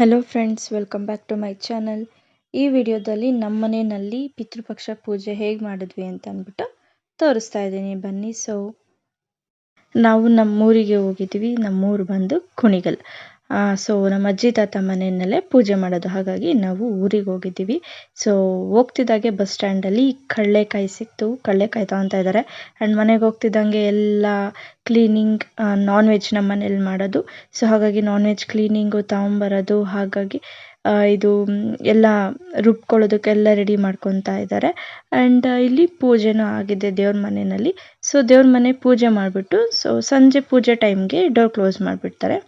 Hello friends welcome back to my channel ಈ ವಿಡಿಯೋದಲ್ಲಿ ನಮ್ಮ ಮನೆಯಲ್ಲಿ ಪಿತೃಪಕ್ಷ ಪೂಜೆ ಹೇಗೆ ಮಾಡಿದ್ವಿ ಅಂತ ಅಂದ್ಬಿಟ್ಟು ತೋರಿಸ್ತಾ ಇದ್ದೀನಿ. ಬನ್ನಿ ಸೊ ನಾವು ನಮ್ಮೂರಿಗೆ ಹೋಗಿದ್ವಿ. ನಮ್ಮೂರು ಬಂದು ಕುಣಿಗಲ್. ಸೊ ನಮ್ಮ ಅಜ್ಜಿ ತಾತ ಮನೆಯಲ್ಲೇ ಪೂಜೆ ಮಾಡೋದು. ಹಾಗಾಗಿ ನಾವು ಊರಿಗೆ ಹೋಗಿದ್ದೀವಿ. ಸೊ ಹೋಗ್ತಿದ್ದಾಗೆ ಬಸ್ ಸ್ಟ್ಯಾಂಡಲ್ಲಿ ಕಡಲೆಕಾಯಿ ಸಿಕ್ತು. ಕಡಲೆಕಾಯಿ ತಗೊತಾ ಇದ್ದಾರೆ. ಆ್ಯಂಡ್ ಮನೆಗೆ ಹೋಗ್ತಿದ್ದಂಗೆ ಎಲ್ಲ ಕ್ಲೀನಿಂಗ್ ನಾನ್ ವೆಜ್ ನಮ್ಮ ಮನೇಲಿ ಮಾಡೋದು. ಸೊ ಹಾಗಾಗಿ ನಾನ್ ವೆಜ್ ಕ್ಲೀನಿಂಗು ತಗೊಂಬರೋದು. ಹಾಗಾಗಿ ಇದು, ಎಲ್ಲ ರುಬ್ಕೊಳ್ಳೋದಕ್ಕೆಲ್ಲ ರೆಡಿ ಮಾಡ್ಕೊತಾ ಇದ್ದಾರೆ. ಆ್ಯಂಡ್ ಇಲ್ಲಿ ಪೂಜೆನೂ ಆಗಿದೆ ದೇವ್ರ ಮನೆಯಲ್ಲಿ. ಸೊ ದೇವ್ರ ಮನೆ ಪೂಜೆ ಮಾಡಿಬಿಟ್ಟು ಸೊ ಸಂಜೆ ಪೂಜೆ ಟೈಮ್ಗೆ ಡೋರ್ ಕ್ಲೋಸ್ ಮಾಡಿಬಿಡ್ತಾರೆ.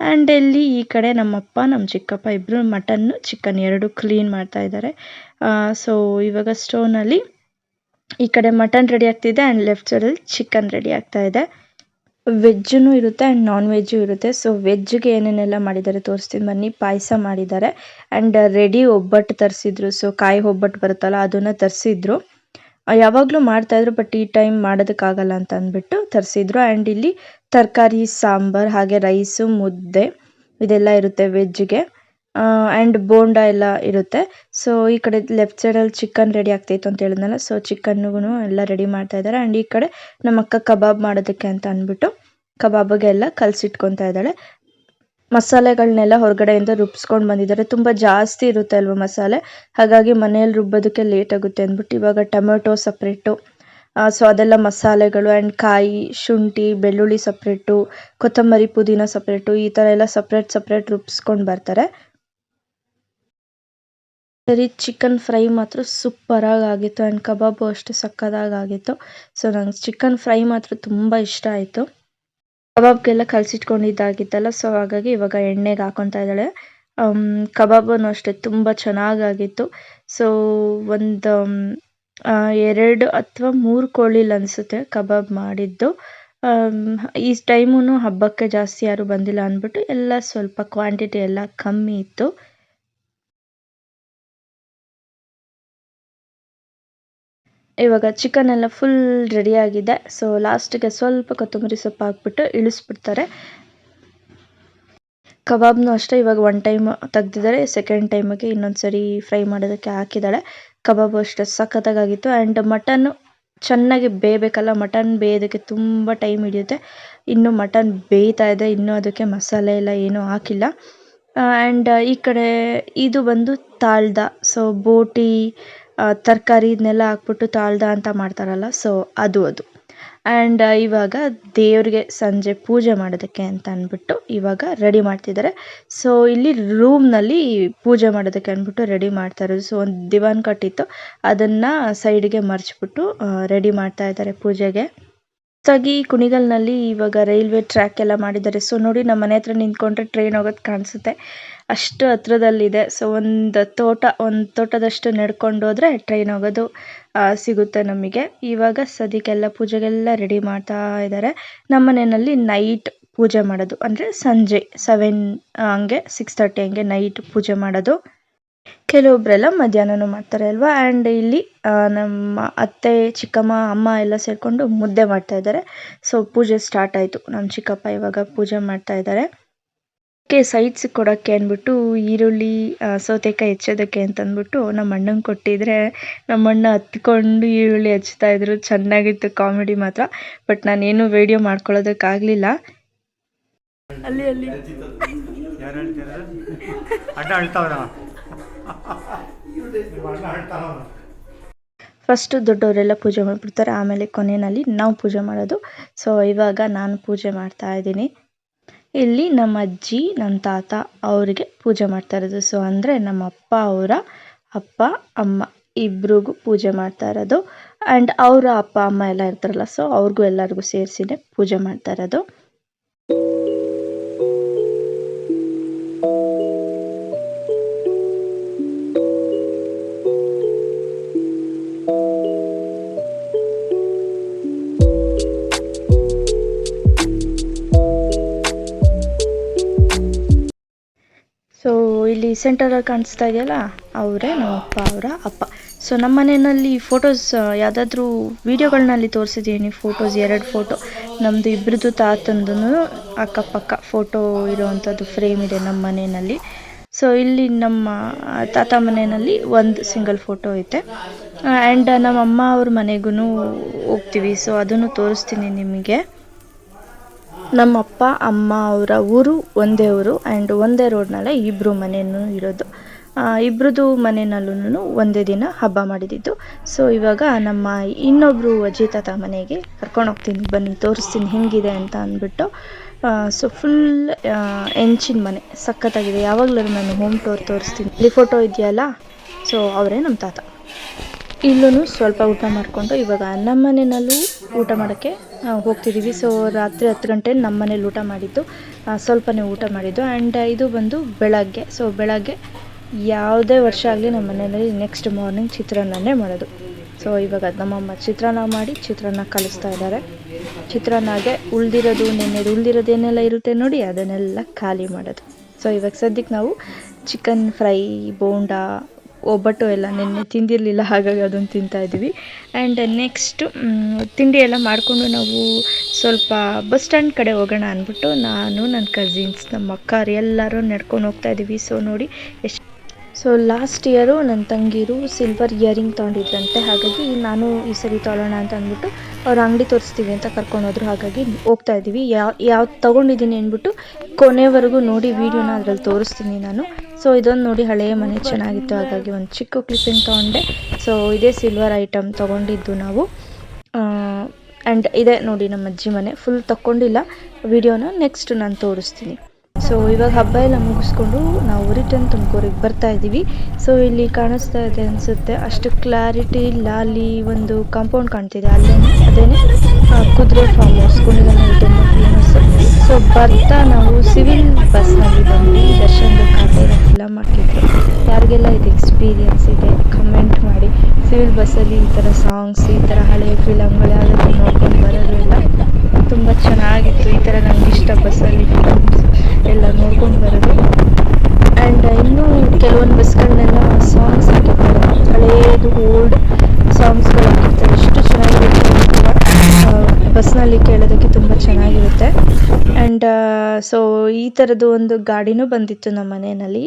ಆ್ಯಂಡ್ ಇಲ್ಲಿ ಈ ಕಡೆ ನಮ್ಮಪ್ಪ ನಮ್ಮ ಚಿಕ್ಕಪ್ಪ ಇಬ್ಬರು ಮಟನ್ನು ಚಿಕನ್ ಎರಡು ಕ್ಲೀನ್ ಮಾಡ್ತಾ ಇದ್ದಾರೆ. ಸೊ ಇವಾಗ ಸ್ಟೋವ್ನಲ್ಲಿ ಈ ಕಡೆ ಮಟನ್ ರೆಡಿ ಆಗ್ತಿದೆ ಆ್ಯಂಡ್ ಲೆಫ್ಟ್ ಸೈಡಲ್ಲಿ ಚಿಕನ್ ರೆಡಿ ಆಗ್ತಾ ಇದೆ. ವೆಜ್ಜೂ ಇರುತ್ತೆ ಆ್ಯಂಡ್ ನಾನ್ ವೆಜ್ಜು ಇರುತ್ತೆ. ಸೊ ವೆಜ್ಗೆ ಏನೇನೆಲ್ಲ ಮಾಡಿದ್ದಾರೆ ತೋರಿಸ್ತೀನಿ. ಬನ್ನಿ, ಪಾಯಸ ಮಾಡಿದ್ದಾರೆ. ಆ್ಯಂಡ್ ರೆಡಿ ಒಬ್ಬಟ್ಟು ತರಿಸಿದ್ರು. ಸೊ ಕಾಯಿ ಒಬ್ಬಟ್ಟು ಬರುತ್ತಲ್ಲ, ಅದನ್ನು ತರಿಸಿದ್ರು. ಯಾವಾಗಲೂ ಮಾಡ್ತಾಯಿದ್ರು ಬಟ್ ಈ ಟೈಮ್ ಮಾಡೋದಕ್ಕಾಗಲ್ಲ ಅಂತ ಅಂದ್ಬಿಟ್ಟು ತರಿಸಿದ್ರು. ಆ್ಯಂಡ್ ಇಲ್ಲಿ ತರಕಾರಿ, ಸಾಂಬಾರ್, ಹಾಗೆ ರೈಸು ಮುದ್ದೆ ಇದೆಲ್ಲ ಇರುತ್ತೆ ವೆಜ್ಗೆ ಆ್ಯಂಡ್ ಬೋಂಡ ಎಲ್ಲ ಇರುತ್ತೆ. ಸೊ ಈ ಕಡೆ ಲೆಫ್ಟ್ ಸೈಡಲ್ಲಿ ಚಿಕನ್ ರೆಡಿ ಆಗ್ತಾಯಿತ್ತು ಅಂತ ಹೇಳಿದ್ನಲ್ಲ ಸೊ ಚಿಕನ್ಗೂ ಎಲ್ಲ ರೆಡಿ ಮಾಡ್ತಾ ಇದ್ದಾರೆ. ಆ್ಯಂಡ್ ಈ ಕಡೆ ನಮ್ಮ ಅಕ್ಕ ಕಬಾಬ್ ಮಾಡೋದಕ್ಕೆ ಅಂತ ಅಂದ್ಬಿಟ್ಟು ಕಬಾಬ್ಗೆ ಎಲ್ಲ ಕಲಸಿಟ್ಕೊತಾ ಇದ್ದಾಳೆ. ಮಸಾಲೆಗಳನ್ನೆಲ್ಲ ಹೊರಗಡೆಯಿಂದ ರುಬ್ಸ್ಕೊಂಡು ಬಂದಿದ್ದಾರೆ. ತುಂಬ ಜಾಸ್ತಿ ಇರುತ್ತೆ ಅಲ್ವಾ ಮಸಾಲೆ? ಹಾಗಾಗಿ ಮನೆಯಲ್ಲಿ ರುಬ್ಬೋದಕ್ಕೆ ಲೇಟ್ ಆಗುತ್ತೆ ಅಂದ್ಬಿಟ್ಟು ಇವಾಗ ಟೊಮೆಟೊ ಸಪ್ರೇಟು ಸೊ ಅದೆಲ್ಲ ಮಸಾಲೆಗಳು ಆ್ಯಂಡ್ ಕಾಯಿ, ಶುಂಠಿ, ಬೆಳ್ಳುಳ್ಳಿ ಸಪ್ರೇಟು, ಕೊತ್ತಂಬರಿ ಪುದೀನ ಸಪ್ರೇಟು, ಈ ಥರ ಎಲ್ಲ ಸಪ್ರೇಟ್ ಸಪ್ರೇಟ್ ರುಬ್ಸ್ಕೊಂಡು ಬರ್ತಾರೆ. ಸರಿ ಚಿಕನ್ ಫ್ರೈ ಮಾತ್ರ ಸೂಪರಾಗಿ ಆಗಿತ್ತು ಆ್ಯಂಡ್ ಕಬಾಬು ಅಷ್ಟು ಸಕ್ಕದಾಗಿ ಆಗಿತ್ತು ಸೊ ನಂಗೆ ಚಿಕನ್ ಫ್ರೈ ಮಾತ್ರ ತುಂಬ ಇಷ್ಟ ಆಯಿತು. ಕಬಾಬ್ಗೆಲ್ಲ ಕಲಸಿಟ್ಕೊಂಡಿದ್ದಾಗಿತ್ತಲ್ಲ ಸೊ ಹಾಗಾಗಿ ಇವಾಗ ಎಣ್ಣೆಗೆ ಹಾಕೊತಾ ಇದ್ದಾಳೆ. ಕಬಾಬನ್ನು ಅಷ್ಟೇ, ತುಂಬ ಚೆನ್ನಾಗಾಗಿತ್ತು. ಸೊ ಒಂದು ಎರಡು ಅಥವಾ ಮೂರು ಕೋಳಿಲಿ ಅನಿಸುತ್ತೆ ಕಬಾಬ್ ಮಾಡಿದ್ದು. ಈ ಟೈಮೂ ಹಬ್ಬಕ್ಕೆ ಜಾಸ್ತಿ ಯಾರು ಬಂದಿಲ್ಲ ಅಂದ್ಬಿಟ್ಟು ಎಲ್ಲ ಸ್ವಲ್ಪ ಕ್ವಾಂಟಿಟಿ ಎಲ್ಲ ಕಮ್ಮಿ ಇತ್ತು. ಇವಾಗ ಚಿಕನ್ ಎಲ್ಲ ಫುಲ್ ರೆಡಿ ಆಗಿದೆ. ಸೊ ಲಾಸ್ಟಿಗೆ ಸ್ವಲ್ಪ ಕೊತ್ತಂಬರಿ ಸೊಪ್ಪು ಹಾಕ್ಬಿಟ್ಟು ಇಳಿಸ್ಬಿಡ್ತಾರೆ. ಕಬಾಬ್ನು ಅಷ್ಟೇ, ಇವಾಗ ಒನ್ ಟೈಮ್ ತೆಗ್ದಿದ್ದಾರೆ. ಸೆಕೆಂಡ್ ಟೈಮಿಗೆ ಇನ್ನೊಂದು ಸರಿ ಫ್ರೈ ಮಾಡೋದಕ್ಕೆ ಹಾಕಿದ್ದಾಳೆ. ಕಬಾಬು ಅಷ್ಟೇ ಸಖತ್ತಾಗಿತ್ತು ಆ್ಯಂಡ್ ಮಟನ್ನು ಚೆನ್ನಾಗಿ ಬೇಯಬೇಕಲ್ಲ ಮಟನ್ ಬೇಯೋದಕ್ಕೆ ತುಂಬ ಟೈಮ್ ಹಿಡಿಯುತ್ತೆ. ಇನ್ನು ಮಟನ್ ಬೇಯ್ತಾ ಇದೆ, ಇನ್ನೂ ಅದಕ್ಕೆ ಮಸಾಲೆ ಎಲ್ಲ ಏನೂ ಹಾಕಿಲ್ಲ. ಆ್ಯಂಡ್ ಈ ಕಡೆ ಇದು ಬಂದು ತಾಳ್ದ. ಸೊ ಬೋಟಿ ತರಕಾರಿ ಇದನ್ನೆಲ್ಲ ಹಾಕ್ಬಿಟ್ಟು ತಾಳ್ದ ಅಂತ ಮಾಡ್ತಾರಲ್ಲ ಸೊ ಅದು ಅದು. ಆ್ಯಂಡ್ ಇವಾಗ ದೇವ್ರಿಗೆ ಸಂಜೆ ಪೂಜೆ ಮಾಡೋದಕ್ಕೆ ಅಂತ ಅಂದ್ಬಿಟ್ಟು ಇವಾಗ ರೆಡಿ ಮಾಡ್ತಿದ್ದಾರೆ. ಸೊ ಇಲ್ಲಿ ರೂಮ್ನಲ್ಲಿ ಪೂಜೆ ಮಾಡೋದಕ್ಕೆ ಅಂದ್ಬಿಟ್ಟು ರೆಡಿ ಮಾಡ್ತಾ ಇರೋದು. ಸೊ ಒಂದು ದಿವಾನ್ ಕಟ್ಟಿತ್ತು. ಅದನ್ನು ಸೈಡ್ಗೆ ಮರ್ಚ್ಬಿಟ್ಟು ರೆಡಿ ಮಾಡ್ತಾ ಇದ್ದಾರೆ ಪೂಜೆಗೆ. ಹೊಸದಾಗಿ ಕುಣಿಗಲ್ನಲ್ಲಿ ಇವಾಗ ರೈಲ್ವೆ ಟ್ರ್ಯಾಕ್ ಎಲ್ಲ ಮಾಡಿದ್ದಾರೆ. ಸೊ ನೋಡಿ ನಮ್ಮ ಮನೆ ಹತ್ರ ನಿಂತ್ಕೊಂಡ್ರೆ ಟ್ರೈನ್ ಹೋಗೋದು ಕಾಣಿಸುತ್ತೆ. ಅಷ್ಟು ಹತ್ರದಲ್ಲಿದೆ. ಸೊ ಒಂದು ತೋಟ, ಒಂದು ತೋಟದಷ್ಟು ನಡ್ಕೊಂಡು ಹೋದರೆ ಟ್ರೈನ್ ಹೋಗೋದು ಸಿಗುತ್ತೆ ನಮಗೆ. ಇವಾಗ ಸದ್ಯಕ್ಕೆಲ್ಲ ಪೂಜೆಗೆಲ್ಲ ರೆಡಿ ಮಾಡ್ತಾ ಇದ್ದಾರೆ ನಮ್ಮ ಮನೆಯಲ್ಲಿ ನೈಟ್ ಪೂಜೆ ಮಾಡೋದು. ಅಂದರೆ ಸಂಜೆ ಸೆವೆನ್ ಹಂಗೆ ಸಿಕ್ಸ್ ತರ್ಟಿ ಹಂಗೆ ನೈಟ್ ಪೂಜೆ ಮಾಡೋದು. ಕೆಲವೊಬ್ಬರೆಲ್ಲ ಮಧ್ಯಾಹ್ನನೂ ಮಾಡ್ತಾರೆ ಅಲ್ವಾ? ಆ್ಯಂಡ್ ಇಲ್ಲಿ ನಮ್ಮ ಅತ್ತೆ ಚಿಕ್ಕಮ್ಮ ಅಮ್ಮ ಎಲ್ಲ ಸೇರಿಕೊಂಡು ಮುದ್ದೆ ಮಾಡ್ತಾ ಇದ್ದಾರೆ. ಸೊ ಪೂಜೆ ಸ್ಟಾರ್ಟ್ ಆಯಿತು. ನಮ್ಮ ಚಿಕ್ಕಪ್ಪ ಇವಾಗ ಪೂಜೆ ಮಾಡ್ತಾ ಇದ್ದಾರೆ. ಕೆ ಸೈಡ್ಸ್ ಕೊಡೋಕ್ಕೆ ಅಂದ್ಬಿಟ್ಟು ಈರುಳ್ಳಿ ಸೌತೆಕಾಯಿ ಹೆಚ್ಚೋದಕ್ಕೆ ಅಂತಂದ್ಬಿಟ್ಟು ನಮ್ಮ ಅಣ್ಣಂಗೆ ಕೊಟ್ಟಿದ್ರೆ ನಮ್ಮ ಅಣ್ಣ ಹತ್ಕೊಂಡು ಈರುಳ್ಳಿ ಹಚ್ತಾ ಇದ್ರು. ಚೆನ್ನಾಗಿತ್ತು ಕಾಮಿಡಿ ಮಾತ್ರ. ಬಟ್ ನಾನೇನು ವಿಡಿಯೋ ಮಾಡ್ಕೊಳ್ಳೋದಕ್ಕಾಗಲಿಲ್ಲ. ಅಲ್ಲಿ ಅಲ್ಲಿ. ಫಸ್ಟು ದೊಡ್ಡವರೆಲ್ಲ ಪೂಜೆ ಮಾಡಿಬಿಡ್ತಾರೆ, ಆಮೇಲೆ ಕೊನೆಯಲ್ಲಿ ನಾವು ಪೂಜೆ ಮಾಡೋದು. ಸೊ ಇವಾಗ ನಾನು ಪೂಜೆ ಮಾಡ್ತಾ ಇದ್ದೀನಿ. ಇಲ್ಲಿ ನಮ್ಮ ಅಜ್ಜಿ, ನಮ್ಮ ತಾತ ಅವರಿಗೆ ಪೂಜೆ ಮಾಡ್ತಾ ಇರೋದು. ಸೊ ಅಂದರೆ ನಮ್ಮ ಅಪ್ಪ ಅವರ ಅಪ್ಪ, ಅಮ್ಮ ಇಬ್ರಿಗೂ ಪೂಜೆ ಮಾಡ್ತಾ ಇರೋದು. ಆ್ಯಂಡ್ ಅವರ ಅಪ್ಪ, ಅಮ್ಮ ಎಲ್ಲ ಇರ್ತಾರಲ್ಲ ಸೊ ಅವ್ರಿಗೂ ಎಲ್ಲರಿಗೂ ಸೇರಿಸಿನೇ ಪೂಜೆ ಮಾಡ್ತಾ ಇರೋದು. ಸೆಂಟರಲ್ಲಿ ಕಾಣಿಸ್ತಾ ಇದೆಯಲ್ಲ, ಅವರೇ, ನಮ್ಮ ಅಪ್ಪ, ಅವರ ಅಪ್ಪ. ಸೊ ನಮ್ಮ ಮನೆಯಲ್ಲಿ ಫೋಟೋಸ್ ಯಾವುದಾದ್ರೂ ವೀಡಿಯೋಗಳನ್ನಲ್ಲಿ ತೋರಿಸಿದ್ದೀನಿ ಫೋಟೋಸ್ ಎರಡು ಫೋಟೋ ನಮ್ಮದು ಇಬ್ಬರದ್ದು ತಾತಂದು ಅಕ್ಕಪಕ್ಕ ಫೋಟೋ ಇರೋವಂಥದ್ದು ಫ್ರೇಮ್ ಇದೆ ನಮ್ಮ ಮನೆಯಲ್ಲಿ. ಸೊ ಇಲ್ಲಿ ನಮ್ಮ ತಾತ ಮನೆಯಲ್ಲಿ ಒಂದು ಸಿಂಗಲ್ ಫೋಟೋ ಐತೆ. ಆ್ಯಂಡ್ ನಮ್ಮ ಅಮ್ಮ ಅವ್ರ ಮನೆಗೂ ಹೋಗ್ತೀವಿ. ಸೊ ಅದನ್ನು ತೋರಿಸ್ತೀನಿ ನಿಮಗೆ. ನಮ್ಮ ಅಪ್ಪ ಅಮ್ಮ ಅವರ ಊರು ಒಂದೇ ಊರು ಆ್ಯಂಡ್ ಒಂದೇ ರೋಡ್ನಲ್ಲೇ ಇಬ್ಬರು ಮನೆಯೂ ಇರೋದು ಇಬ್ಬರದು ಮನೆಯಲ್ಲೂ ಒಂದೇ ದಿನ ಹಬ್ಬ ಮಾಡಿದ್ದು ಸೊ ಇವಾಗ ನಮ್ಮ ಇನ್ನೊಬ್ಬರು ಅಜ್ಜಿ ತಾತ ಮನೆಗೆ ಕರ್ಕೊಂಡು ಹೋಗ್ತೀನಿ, ಬನ್ನಿ, ತೋರಿಸ್ತೀನಿ ಹೆಂಗಿದೆ ಅಂತ ಅಂದ್ಬಿಟ್ಟು ಸೊ ಫುಲ್ ಹೆಂಚಿನ ಮನೆ, ಸಖತ್ತಾಗಿದೆ. ಯಾವಾಗಲೂ ನಾನು ಹೋಮ್ ಟೂರ್ ತೋರಿಸ್ತೀನಿ. ಇಲ್ಲಿ ಫೋಟೋ ಇದೆಯಲ್ಲ ಸೊ ಅವರೇ ನಮ್ಮ ತಾತ. ಇಲ್ಲೂ ಸ್ವಲ್ಪ ಊಟ ಮಾಡಿಕೊಂಡು ಇವಾಗ ನಮ್ಮ ಮನೆಯಲ್ಲೂ ಊಟ ಮಾಡೋಕ್ಕೆ ಹೋಗ್ತಿದ್ದೀವಿ ಸೊ ರಾತ್ರಿ ಹತ್ತು ಗಂಟೆ ನಮ್ಮ ಮನೇಲಿ ಊಟ ಮಾಡಿದ್ದು ಸ್ವಲ್ಪನೇ ಊಟ ಮಾಡಿದ್ದು. ಆ್ಯಂಡ್ ಇದು ಬಂದು ಬೆಳಗ್ಗೆ. ಸೊ ಬೆಳಗ್ಗೆ ಯಾವುದೇ ವರ್ಷ ಆಗಲಿ ನಮ್ಮ ಮನೆಯಲ್ಲಿ ನೆಕ್ಸ್ಟ್ ಮಾರ್ನಿಂಗ್ ಚಿತ್ರಾನ್ನನೇ ಮಾಡೋದು. ಸೊ ಇವಾಗ ನಮ್ಮಮ್ಮ ಚಿತ್ರಾನ್ನ ಮಾಡಿ ಚಿತ್ರಾನ್ನ ಕಲಿಸ್ತಾ ಇದ್ದಾರೆ. ಚಿತ್ರಾನ್ನಾಗೆ ಉಳ್ದಿರೋದು ನೆನ್ನೆದು ಉಳ್ದಿರೋದು ಏನೆಲ್ಲ ಇರುತ್ತೆ ನೋಡಿ, ಅದನ್ನೆಲ್ಲ ಖಾಲಿ ಮಾಡೋದು. ಸೊ ಇವಾಗ ಸದ್ಯಕ್ಕೆ ನಾವು ಚಿಕನ್ ಫ್ರೈ ಬೋಂಡಾ ಒಬ್ಬಟ್ಟು ಎಲ್ಲ ನಿನ್ನೆ ತಿಂದಿರಲಿಲ್ಲ, ಹಾಗಾಗಿ ಅದನ್ನು ತಿಂತಾ ಇದ್ದೀವಿ. ಆ್ಯಂಡ್ ನೆಕ್ಸ್ಟ್ ತಿಂಡಿ ಎಲ್ಲ ಮಾಡಿಕೊಂಡು ನಾವು ಸ್ವಲ್ಪ ಬಸ್ ಸ್ಟ್ಯಾಂಡ್ ಕಡೆ ಹೋಗೋಣ ಅಂದ್ಬಿಟ್ಟು ನಾನು, ನನ್ನ ಕಸಿನ್ಸ್ ನಮ್ಮ ಅಕ್ಕಾರು ಎಲ್ಲರೂ ನಡ್ಕೊಂಡು ಹೋಗ್ತಾ ಇದ್ದೀವಿ. ಸೊ ನೋಡಿ, ಎಷ್ಟು ಸೊ ಲಾಸ್ಟ್ ಇಯರು ನನ್ನ ತಂಗಿರು ಸಿಲ್ವರ್ ಇಯರಿಂಗ್ ತೊಗೊಂಡಿದ್ರಂತೆ. ಹಾಗಾಗಿ ನಾನು ಈ ಸರಿ ತೊಗೊಳ್ಳೋಣ ಅಂತ ಅಂದ್ಬಿಟ್ಟು ಅವ್ರ ಅಂಗಡಿ ತೋರಿಸ್ತೀವಿ ಅಂತ ಕರ್ಕೊಂಡು ಹೋದ್ರು. ಹಾಗಾಗಿ ಹೋಗ್ತಾ ಇದ್ದೀವಿ. ಯಾವ ಯಾವ್ದು ತೊಗೊಂಡಿದ್ದೀನಿ ಅಂದ್ಬಿಟ್ಟು ಕೊನೆವರೆಗೂ ನೋಡಿ ವೀಡಿಯೋನ ಅದ್ರಲ್ಲಿ ತೋರಿಸ್ತೀನಿ ನಾನು. ಸೊ ಇದೊಂದು ನೋಡಿ ಹಳೆಯ ಮನೆ ಚೆನ್ನಾಗಿತ್ತು. ಹಾಗಾಗಿ ಒಂದು ಚಿಕ್ಕ ಕ್ಲಿಪ್ಪಿಂಗ್ ತೊಗೊಂಡೆ. ಸೊ ಇದೇ ಸಿಲ್ವರ್ ಐಟಮ್ ತೊಗೊಂಡಿದ್ದು ನಾವು. ಆ್ಯಂಡ್ ಇದೆ ನೋಡಿ ನಮ್ಮ ಅಜ್ಜಿ ಮನೆ. ಫುಲ್ ತಗೊಂಡಿಲ್ಲ ವಿಡಿಯೋನ ನೆಕ್ಸ್ಟ್ ನಾನು ತೋರಿಸ್ತೀನಿ. ಸೊ ಇವಾಗ ಹಬ್ಬ ಎಲ್ಲ ಮುಗಿಸ್ಕೊಂಡು ನಾವು ರಿಟರ್ನ್ ತುಮಕೂರಿಗೆ ಬರ್ತಾ ಇದ್ದೀವಿ. ಸೊ ಇಲ್ಲಿ ಕಾಣಿಸ್ತಾ ಇದೆ ಅನಿಸುತ್ತೆ, ಅಷ್ಟು ಕ್ಲಾರಿಟಿ ಇಲ್ಲ. ಅಲ್ಲಿ ಒಂದು ಕಾಂಪೌಂಡ್ ಕಾಣ್ತಿದೆ ಅಲ್ಲೇ ಅದೇನೆ ಕುದುರೆ ಫಾರ್ಮ್ ಹೌಸ್ ಕುಣಿಗನ ಸೊ ಬರ್ತಾ ನಾವು ಸಿವಿಲ್ ಬಸ್ನಲ್ಲಿ ಬಂದು ದರ್ಶನ್ದು ಖಾತೆನ ಫಿಲಮ್ ಮಾಡ್ತಿದ್ರು. ಯಾರಿಗೆಲ್ಲ ಇದು ಎಕ್ಸ್ಪೀರಿಯನ್ಸ್ ಇದೆ ಕಮೆಂಟ್ ಮಾಡಿ. ಸಿವಿಲ್ ಬಸ್ಸಲ್ಲಿ ಈ ಥರ ಸಾಂಗ್ಸ್ ಈ ಥರ ಹಳೆಯ ಫಿಲಮ್ಗಳು ಯಾವುದಾದ್ರು ನೋಡ್ಕೊಂಡು ಬರೋದು ಎಲ್ಲ ತುಂಬ ಚೆನ್ನಾಗಿತ್ತು. ಈ ಥರ ನನಗೆ ಇಷ್ಟ ಬಸ್ಸಲ್ಲಿ ಫಿಲಮ್ಸ್ ಎಲ್ಲ ನೋಡ್ಕೊಂಡು ಬರೋದು. ಆ್ಯಂಡ್ ಇನ್ನೂ ಕೆಲವೊಂದು ಬಸ್ಗಳನ್ನೆಲ್ಲ ಸಾಂಗ್ಸ್ ಹಾಕಿರ್ತಾರೆ. ಹಳೇದು ಓಲ್ಡ್ ಸಾಂಗ್ಸ್ಗಳು ಬಸ್ನಲ್ಲಿ ಕೇಳೋದಕ್ಕೆ ತುಂಬ ಚೆನ್ನಾಗಿರುತ್ತೆ. ಆ್ಯಂಡ್ ಸೊ ಈ ಥರದ್ದು ಒಂದು ಗಾಡಿನೂ ಬಂದಿತ್ತು ನಮ್ಮ ಮನೆಯಲ್ಲಿ.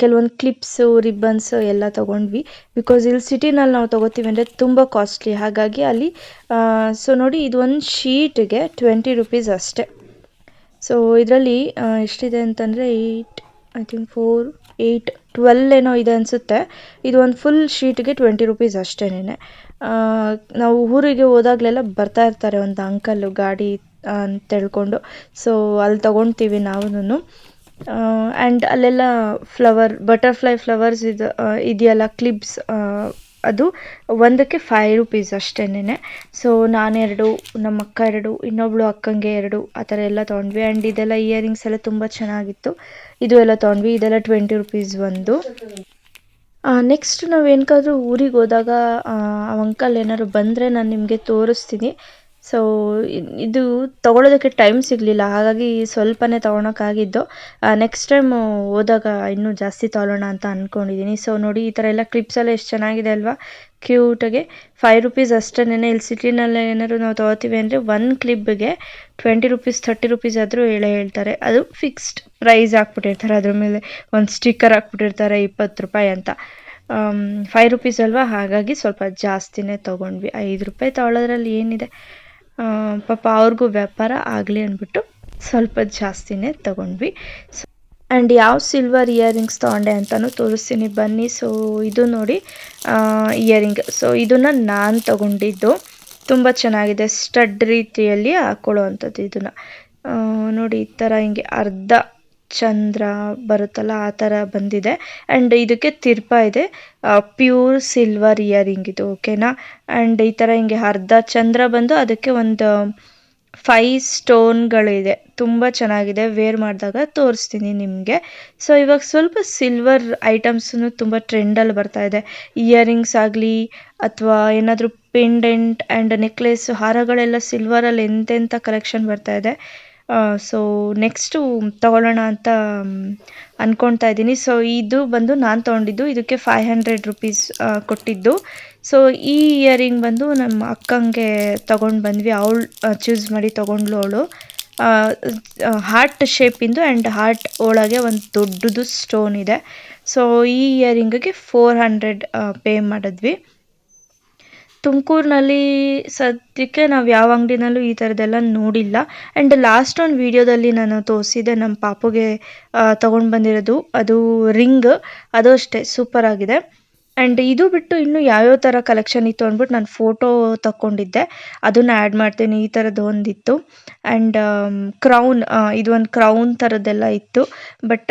ಕೆಲವೊಂದು ಕ್ಲಿಪ್ಸು ರಿಬ್ಬನ್ಸು ಎಲ್ಲ ತೊಗೊಂಡ್ವಿ. ಬಿಕಾಸ್ ಇಲ್ಲಿ ಸಿಟಿನಲ್ಲಿ ನಾವು ತೊಗೋತೀವಿ ಅಂದರೆ ತುಂಬ ಕಾಸ್ಟ್ಲಿ ಹಾಗಾಗಿ ಅಲ್ಲಿ ಸೊ ನೋಡಿ ಇದು ಒಂದು ಶೀಟ್ಗೆ ಟ್ವೆಂಟಿ ರುಪೀಸ್ ಅಷ್ಟೇ. ಸೊ ಇದರಲ್ಲಿ ಎಷ್ಟಿದೆ ಅಂತಂದರೆ eight I think four eight twelve ಏನೋ ಇದೆ ಅನಿಸುತ್ತೆ. ಇದು ಒಂದು ಫುಲ್ ಶೀಟ್ಗೆ ಟ್ವೆಂಟಿ ರುಪೀಸ್ ಅಷ್ಟೇನೆ ನಾವು ಊರಿಗೆ ಹೋದಾಗಲೆಲ್ಲ ಬರ್ತಾ ಇರ್ತಾರೆ ಒಂದು ಅಂಕಲ್ಲು ಗಾಡಿ ಅಂತ ಹೇಳ್ಕೊಂಡು ಸೊ ಅಲ್ಲಿ ತೊಗೊಳ್ತೀವಿ ನಾವುನು ಆ್ಯಂಡ್ ಅಲ್ಲೆಲ್ಲ ಫ್ಲವರ್ ಬಟರ್ಫ್ಲೈ ಫ್ಲವರ್ಸ್ ಇದು ಇದೆಯಲ್ಲ ಕ್ಲಿಪ್ಸ್ ಅದು ಒಂದಕ್ಕೆ ಫೈವ್ ರುಪೀಸ್ ಅಷ್ಟೇನೆ ಸೊ ನಾನೆರಡು ನಮ್ಮ ಅಕ್ಕ ಎರಡು, ಇನ್ನೊಬ್ಳು ಅಕ್ಕಂಗೆ ಎರಡು, ಆ ಥರ ಎಲ್ಲ ತೊಗೊಂಡ್ವಿ. ಆ್ಯಂಡ್ ಇದೆಲ್ಲ ಇಯರಿಂಗ್ಸ್ ಎಲ್ಲ ತುಂಬ ಚೆನ್ನಾಗಿತ್ತು. ಇದು ಎಲ್ಲ ತೊಗೊಂಡ್ವಿ. ಇದೆಲ್ಲ ಟ್ವೆಂಟಿ ರುಪೀಸ್ ಒಂದು. ನೆಕ್ಸ್ಟ್ ನಾವು ಏನಕ್ಕಾದ್ರೂ ಊರಿಗೆ ಹೋದಾಗ ಆ ಅಂಕಲ್ ಏನಾದ್ರು ಬಂದರೆ ನಾನು ನಿಮಗೆ ತೋರಿಸ್ತೀನಿ. ಸೊ ಇದು ತೊಗೊಳೋದಕ್ಕೆ ಟೈಮ್ ಸಿಗಲಿಲ್ಲ. ಹಾಗಾಗಿ ಸ್ವಲ್ಪನೇ ತೊಗೊಳಕ್ಕಾಗಿದ್ದು ನೆಕ್ಸ್ಟ್ ಟೈಮ್ ಹೋದಾಗ ಇನ್ನೂ ಜಾಸ್ತಿ ತೊಗೊಳ್ಳೋಣ ಅಂತ ಅಂದ್ಕೊಂಡಿದ್ದೀನಿ ಸೊ ನೋಡಿ, ಈ ಥರ ಎಲ್ಲ ಕ್ಲಿಪ್ಸ್ ಎಲ್ಲ ಎಷ್ಟು ಚೆನ್ನಾಗಿದೆ ಅಲ್ವಾ? ಕ್ಯೂಟಾಗಿ ಫೈವ್ ರುಪೀಸ್ ಅಷ್ಟೇನೆ ಇಲ್ಲಿ ಸಿಟಿನಲ್ಲಿ ಏನಾದ್ರು ನಾವು ತೊಗೋತೀವಿ ಅಂದರೆ ಒನ್ ಕ್ಲಿಪ್ಗೆ ಟ್ವೆಂಟಿ ರುಪೀಸ್ ಥರ್ಟಿ ರುಪೀಸ್ ಆದರೂ ಹೇಳೇ ಹೇಳ್ತಾರೆ. ಅದು ಫಿಕ್ಸ್ಡ್ ಪ್ರೈಸ್ ಹಾಕ್ಬಿಟ್ಟಿರ್ತಾರೆ. ಅದ್ರ ಮೇಲೆ ಒಂದು ಸ್ಟಿಕ್ಕರ್ ಹಾಕ್ಬಿಟ್ಟಿರ್ತಾರೆ, ಇಪ್ಪತ್ತು ರೂಪಾಯಿ ಅಂತ. ಫೈವ್ ರುಪೀಸ್ ಅಲ್ವಾ? ಹಾಗಾಗಿ ಸ್ವಲ್ಪ ಜಾಸ್ತಿನೇ ತೊಗೊಂಡ್ವಿ. ಐದು ರೂಪಾಯಿ ತೊಗೊಳೋದ್ರಲ್ಲಿ ಏನಿದೆ? ಪಾಪ ಅವ್ರಿಗೂ ವ್ಯಾಪಾರ ಆಗಲಿ ಅಂದ್ಬಿಟ್ಟು ಸ್ವಲ್ಪ ಜಾಸ್ತಿನೇ ತಗೊಂಡ್ವಿ. ಸೊ ಆ್ಯಂಡ್ ಯಾವ ಸಿಲ್ವರ್ ಇಯರಿಂಗ್ಸ್ ತೊಗೊಂಡೆ ಅಂತಲೂ ತೋರಿಸ್ತೀನಿ. ಬನ್ನಿ ಸೊ ಇದು ನೋಡಿ ಇಯರಿಂಗ್ ಸೊ ಇದನ್ನು ನಾನು ತಗೊಂಡಿದ್ದು ತುಂಬ ಚೆನ್ನಾಗಿದೆ. ಸ್ಟಡ್ ರೀತಿಯಲ್ಲಿ ಹಾಕೊಳ್ಳೋ ಅಂಥದ್ದು ಇದನ್ನು ನೋಡಿ, ಈ ಥರ ಹಿಂಗೆ ಅರ್ಧ ಚಂದ್ರ ಬರುತ್ತಲ್ಲ, ಆ ಥರ ಬಂದಿದೆ. ಆ್ಯಂಡ್ ಇದಕ್ಕೆ ತಿರ್ಪ ಇದೆ ಪ್ಯೂರ್ ಸಿಲ್ವರ್ ಇಯರಿಂಗ್ ಇದು ಓಕೆನಾ ಆ್ಯಂಡ್ ಈ ಥರ ಹಿಂಗೆ ಅರ್ಧ ಚಂದ್ರ ಬಂದು ಅದಕ್ಕೆ ಒಂದು ಫೈ ಸ್ಟೋನ್ಗಳಿದೆ ತುಂಬ ಚೆನ್ನಾಗಿದೆ ವೇರ್ ಮಾಡಿದಾಗ ತೋರಿಸ್ತೀನಿ ನಿಮಗೆ. ಸೊ ಇವಾಗ ಸ್ವಲ್ಪ ಸಿಲ್ವರ್ ಐಟಮ್ಸೂ ತುಂಬ ಟ್ರೆಂಡಲ್ಲಿ ಬರ್ತಾ ಇದೆ. ಇಯರಿಂಗ್ಸ್ ಆಗಲಿ, ಅಥವಾ ಏನಾದರೂ ಪೆಂಡೆಂಟ್ ಆ್ಯಂಡ್ ನೆಕ್ಲೆಸ್ ಹಾರಗಳೆಲ್ಲ ಸಿಲ್ವರಲ್ಲಿ ಎಂತೆಂಥ ಕಲೆಕ್ಷನ್ ಬರ್ತಾ ಇದೆ. ಸೊ ನೆಕ್ಸ್ಟು ತಗೊಳ್ಳೋಣ ಅಂತ ಅಂದ್ಕೊಳ್ತಾ ಇದ್ದೀನಿ. ಸೊ ಇದು ಬಂದು ನಾನು ತೊಗೊಂಡಿದ್ದು, ಇದಕ್ಕೆ ಫೈವ್ ಹಂಡ್ರೆಡ್ ರುಪೀಸ್ ಕೊಟ್ಟಿದ್ದು. ಸೊ ಈ ಇಯರಿಂಗ್ ಬಂದು ನಮ್ಮ ಅಕ್ಕಂಗೆ ತೊಗೊಂಡು ಬಂದ್ವಿ. ಅವಳು ಚೂಸ್ ಮಾಡಿ ತೊಗೊಂಡ್ಲು ಅವಳು. ಹಾರ್ಟ್ ಶೇಪಿಂದು ಆ್ಯಂಡ್ ಹಾರ್ಟ್ ಒಳಗೆ ಒಂದು ದೊಡ್ಡದು ಸ್ಟೋನ್ ಇದೆ. ಸೊ ಈ ಇಯರಿಂಗಿಗೆ ಫೋರ್ ಹಂಡ್ರೆಡ್ ಪೇ ಮಾಡಿದ್ವಿ. ತುಮಕೂರಿನಲ್ಲಿ ಸದ್ಯಕ್ಕೆ ನಾವು ಯಾವ ಅಂಗಡಿನಲ್ಲೂ ಈ ಥರದ್ದೆಲ್ಲ ನೋಡಿಲ್ಲ. ಆ್ಯಂಡ್ ಲಾಸ್ಟ್ ಒಂದು ವಿಡಿಯೋದಲ್ಲಿ ನಾನು ತೋರಿಸಿದ್ದೆ ನಮ್ಮ ಪಾಪುಗೆ ತೊಗೊಂಡು ಬಂದಿರೋದು. ಅದು ರಿಂಗ್. ಅದು ಅಷ್ಟೇ ಸೂಪರ್ ಆಗಿದೆ. ಆ್ಯಂಡ್ ಇದು ಬಿಟ್ಟು ಇನ್ನು ಯಾವ್ಯಾವ ಥರ ಕಲೆಕ್ಷನ್ ಇತ್ತು ಅಂದ್ಬಿಟ್ಟು ನಾನು ಫೋಟೋ ತಗೊಂಡಿದ್ದೆ ಅದನ್ನು ಆ್ಯಡ್ ಮಾಡ್ತೀನಿ, ಈ ಥರದ್ದು ಒಂದಿತ್ತು. ಆ್ಯಂಡ್ ಕ್ರೌನ್ ಇದು ಒಂದು ಕ್ರೌನ್ ಥರದ್ದೆಲ್ಲ ಇತ್ತು. ಬಟ್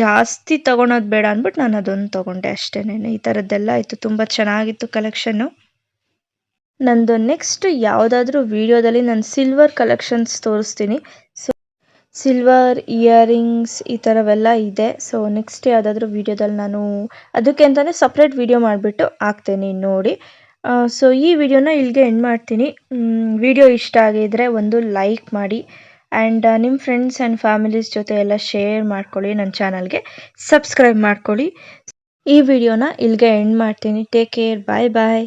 ಜಾಸ್ತಿ ತೊಗೊಳೋದು ಬೇಡ ಅಂದ್ಬಿಟ್ಟು ನಾನು ಅದೊಂದು ತೊಗೊಂಡೆ ಅಷ್ಟೇನೆ. ಈ ಥರದ್ದೆಲ್ಲ ಇತ್ತು ತುಂಬ ಚೆನ್ನಾಗಿತ್ತು ಕಲೆಕ್ಷನ್ನು ನಂದು ನೆಕ್ಸ್ಟ್ ಯಾವುದಾದ್ರೂ ವಿಡಿಯೋದಲ್ಲಿ ನಾನು ಸಿಲ್ವರ್ ಕಲೆಕ್ಷನ್ಸ್ ತೋರಿಸ್ತೀನಿ. ಸೊ ಸಿಲ್ವರ್ ಇಯರಿಂಗ್ಸ್ ಈ ಥರವೆಲ್ಲ ಇದೆ. ಸೊ ನೆಕ್ಸ್ಟ್ ಯಾವುದಾದ್ರೂ ವಿಡಿಯೋದಲ್ಲಿ ನಾನು ಅದಕ್ಕೆ ಅಂತಲೇ ಸಪ್ರೇಟ್ ವಿಡಿಯೋ ಮಾಡಿಬಿಟ್ಟು ಹಾಕ್ತೇನೆ ನೋಡಿ. ಸೊ ಈ ವಿಡಿಯೋನ ಇಲ್ಲಿಗೆ ಎಂಡ್ ಮಾಡ್ತೀನಿ. ವಿಡಿಯೋ ಇಷ್ಟ ಆಗಿದ್ರೆ ಒಂದು ಲೈಕ್ ಮಾಡಿ. ಆ್ಯಂಡ್ ನಿಮ್ಮ ಫ್ರೆಂಡ್ಸ್ ಆ್ಯಂಡ್ ಫ್ಯಾಮಿಲೀಸ್ ಜೊತೆ ಎಲ್ಲ ಶೇರ್ ಮಾಡ್ಕೊಳ್ಳಿ ನನ್ನ ಚಾನಲ್ಗೆ ಸಬ್ಸ್ಕ್ರೈಬ್ ಮಾಡ್ಕೊಳ್ಳಿ. ಈ ವಿಡಿಯೋನ ಇಲ್ಲಿಗೆ ಎಂಡ್ ಮಾಡ್ತೀನಿ. ಟೇಕ್ ಕೇರ್ ಬಾಯ್ ಬಾಯ್